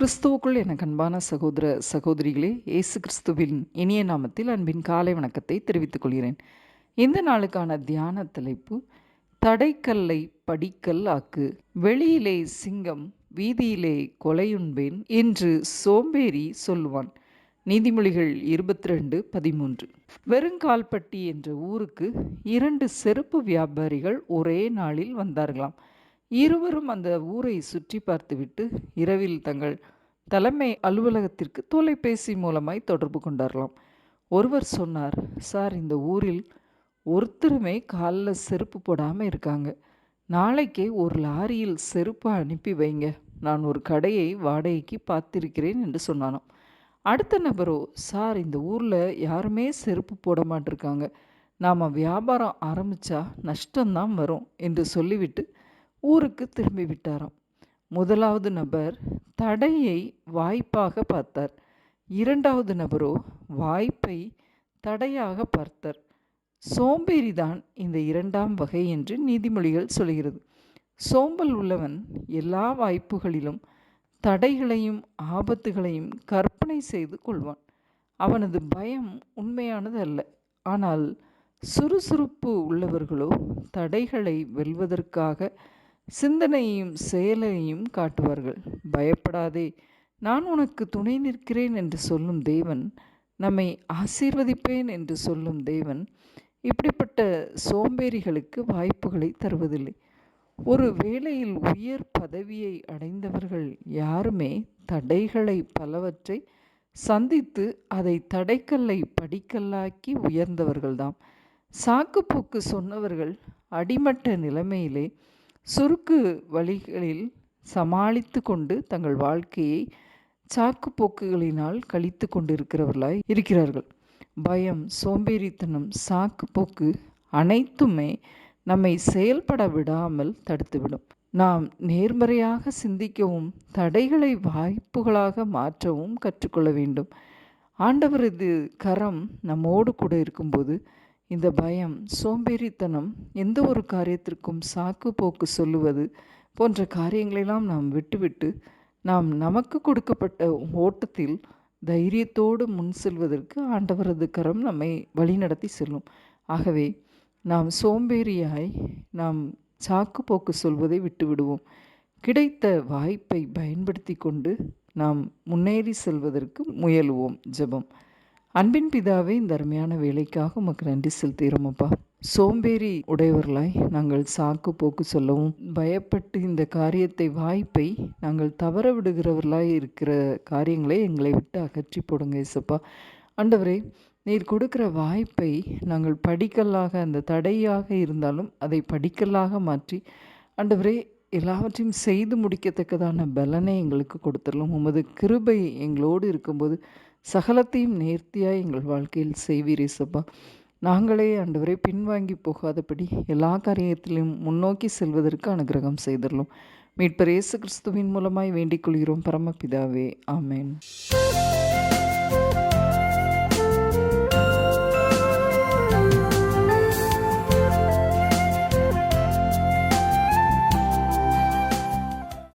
கிறிஸ்துவுக்குள் எனக்கு அன்பான சகோதர சகோதரிகளே இயேசு கிறிஸ்துவின் இனிய நாமத்தில் அன்பின் காலை வணக்கத்தை தெரிவித்துக் கொள்கிறேன். இந்த நாளுக்கான தியான தலைப்பு தடைக்கல்லை படிக்கல் ஆக்கு. வெளியிலே சிங்கம் வீதியிலே கொலையுண்பேன் என்று சோம்பேறி சொல்லுவான். நீதிமொழிகள் இருபத்தி ரெண்டு பதிமூன்று. வெறுங்கால்பட்டி என்ற ஊருக்கு இரண்டு செருப்பு வியாபாரிகள் ஒரே நாளில் வந்தார்களாம். இருவரும் அந்த ஊரை சுற்றி பார்த்துவிட்டு இரவில் தங்கள் தலைமை அலுவலகத்திற்கு தொலைபேசி மூலமாய் தொடர்பு கொண்டார்களாம் ஒருவர் சொன்னார் சார் இந்த ஊரில் ஒருத்தருமே காலில் செருப்பு போடாமல் இருக்காங்க. நாளைக்கே ஒரு லாரியில் செருப்பை அனுப்பி வைங்க. நான் ஒரு கடையை வாடகைக்கு பார்த்திருக்கிறேன் என்று சொன்னானாம். அடுத்த நபரோ சார் இந்த ஊரில் யாருமே செருப்பு போட மாட்டிருக்காங்க. நாம் வியாபாரம் ஆரம்பித்தா நஷ்டம்தான் வரும் என்று சொல்லிவிட்டு ஊருக்கு திரும்பி விட்டாராம். முதலாவது நபர் தடையை வாய்ப்பாக பார்த்தார். இரண்டாவது நபரோ வாய்ப்பை தடையாக பார்த்தார். சோம்பேறிதான் இந்த இரண்டாம் வகை என்று நீதிமொழிகள் சொல்கிறது. சோம்பல் உள்ளவன் எல்லா வாய்ப்புகளிலும் தடைகளையும் ஆபத்துகளையும் கற்பனை செய்து கொள்வான். அவனது பயம் உண்மையானது அல்ல. ஆனால் சுறுசுறுப்பு உள்ளவர்களோ தடைகளை வெல்வதற்காக சிந்தனையையும் செயலையும் காட்டுவார்கள். பயப்படாதே நான் உனக்கு துணை நிற்கிறேன் என்று சொல்லும் தேவன் நம்மை ஆசீர்வதிப்பேன் என்று சொல்லும் தேவன் இப்படிப்பட்ட சோம்பேறிகளுக்கு வாய்ப்புகளை தருவதில்லை. ஒரு வேளையில் உயர் பதவியை அடைந்தவர்கள் யாருமே தடைகளை பலவற்றை சந்தித்து அதை தடைக்கல்லை படிக்கல்லாக்கி உயர்ந்தவர்கள்தாம். சாக்குப்போக்கு சொன்னவர்கள் அடிமட்ட நிலைமையிலே சுருக்கு வழிகளில் சமாளித்து கொண்டு தங்கள் வாழ்க்கையை சாக்கு போக்குகளினால் கழித்து கொண்டிருக்கிறவர்களாய் இருக்கிறார்கள். பயம் சோம்பேறித்தனம் சாக்கு போக்கு அனைத்துமே நம்மை செயல்பட விடாமல் தடுத்துவிடும். நாம் நேர்மறையாக சிந்திக்கவும் தடைகளை வாய்ப்புகளாக மாற்றவும் கற்றுக்கொள்ள வேண்டும். ஆண்டவரது கரம் நம்மோடு கூட இருக்கும்போது இந்த பயம் சோம்பேறித்தனம் எந்த ஒரு காரியத்திற்கும் சாக்கு போக்கு சொல்லுவது போன்ற காரியங்களெல்லாம் நாம் விட்டுவிட்டு நாம் நமக்கு கொடுக்கப்பட்ட ஓட்டத்தில் தைரியத்தோடு முன் செல்வதற்கு ஆண்டவரது கரம் நம்மை வழிநடத்தி செல்லும். ஆகவே நாம் சோம்பேறியாய் நாம் சாக்கு போக்கு சொல்வதை விட்டுவிடுவோம். கிடைத்த வாய்ப்பை பயன்படுத்தி கொண்டு நாம் முன்னேறி செல்வதற்கு முயலுவோம். ஜெபம். அன்பின் பிதாவே இந்த அருமையான வேலைக்காக உமக்கு நன்றி செலுத்துகிறோம் சோம்பேறி உடையவர்களாய் நாங்கள் சாக்கு போக்கு சொல்லவும் பயப்பட்டு இந்த காரியத்தை வாய்ப்பை நாங்கள் தவற விடுகிறவர்களாய் இருக்கிற காரியங்களை எங்களை விட்டு அகற்றி போடுங்க இசப்பா ஆண்டவரே நீர் கொடுக்குற வாய்ப்பை நாங்கள் படிக்கல்லாக அந்த தடையாக இருந்தாலும் அதை படிக்கல்லாக மாற்றி ஆண்டவரே எல்லாவற்றையும் செய்து முடிக்கத்தக்கதான பலனை எங்களுக்கு கொடுத்துடலாம் உமது கிருபை எங்களோடு இருக்கும்போது சகலத்தையும் நேர்த்தியாக எங்கள் வாழ்க்கையில் செய்வீரே சப்பா. நாங்களே ஆண்டவரை பின்வாங்கி போகாதபடி எல்லா காரியத்திலும் முன்னோக்கி செல்வதற்கு அனுகிரகம் செய்திடலாம் மீட்பர் இயேசு கிறிஸ்துவின் மூலமாய் வேண்டிக் கொள்கிறோம். பரமபிதாவே ஆமேன்.